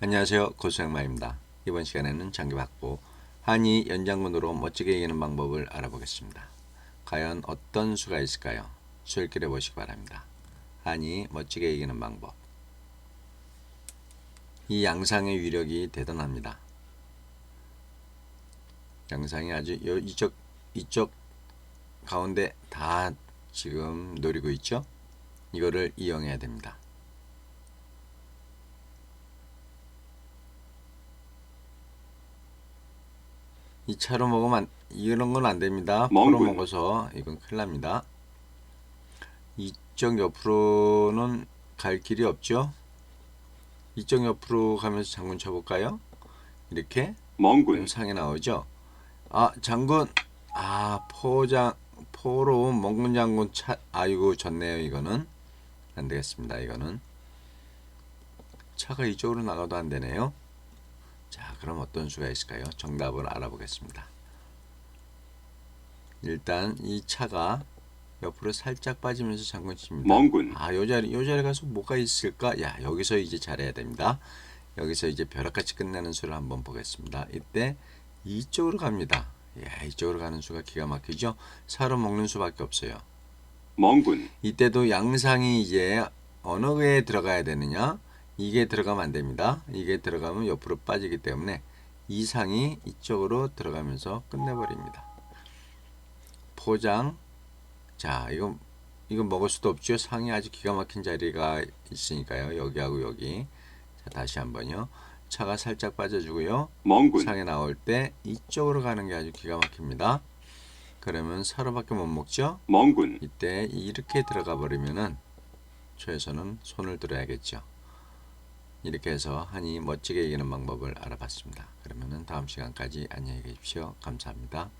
안녕하세요. 고수양마입니다. 이번 시간에는 장기박보 한이 연장문으로 멋지게 이기는 방법을 알아보겠습니다. 과연 어떤 수가 있을까요? 수일길해 보시기 바랍니다. 한이 멋지게 이기는 방법. 이 양상의 위력이 대단합니다. 양상이 아주 요- 이쪽 이쪽 가운데 다 지금 노리고 있죠. 이거를 이용해야 됩니다. 이 차로 먹으면 안, 이런 건 안 됩니다. 포로. 먹어서 이건 큰일 납니다. 이쪽 옆으로는 갈 길이 없죠. 이쪽 옆으로 가면서 장군 쳐볼까요? 이렇게 멍군, 상에 나오죠. 아 장군, 아 포장 포로 멍군 장군 차, 아이고 졌네요. 이거는 안 되겠습니다. 이거는 차가 이쪽으로 나가도 안 되네요. 자, 그럼 어떤 수가 있을까요? 정답을 알아보겠습니다. 일단 이 차가 옆으로 살짝 빠지면서 장군 칩니다. 멍군, 아, 요 자리, 요 자리 가서 뭐가 있을까? 야, 여기서 이제 잘해야 됩니다. 여기서 이제 벼락같이 끝내는 수를 한번 보겠습니다. 이때 이쪽으로 갑니다. 야, 이쪽으로 가는 수가 기가 막히죠? 사로 먹는 수밖에 없어요. 멍군, 이때도 양상이 이제 어느 게 들어가야 되느냐? 이게 들어가면 안 됩니다. 이게 들어가면 옆으로 빠지기 때문에 이 상이 이쪽으로 들어가면서 끝내버립니다. 포장. 자, 이거 이거 먹을 수도 없죠. 상이 아주 기가 막힌 자리가 있으니까요. 여기하고 여기. 자, 다시 한번요. 차가 살짝 빠져주고요. 멍군, 상에 나올 때 이쪽으로 가는 게 아주 기가 막힙니다. 그러면 사로밖에 못 먹죠. 멍군, 이때 이렇게 들어가 버리면은 최소는 손을 들어야겠죠. 이렇게 해서 한이 멋지게 이기는 방법을 알아봤습니다. 그러면은 다음 시간까지 안녕히 계십시오. 감사합니다.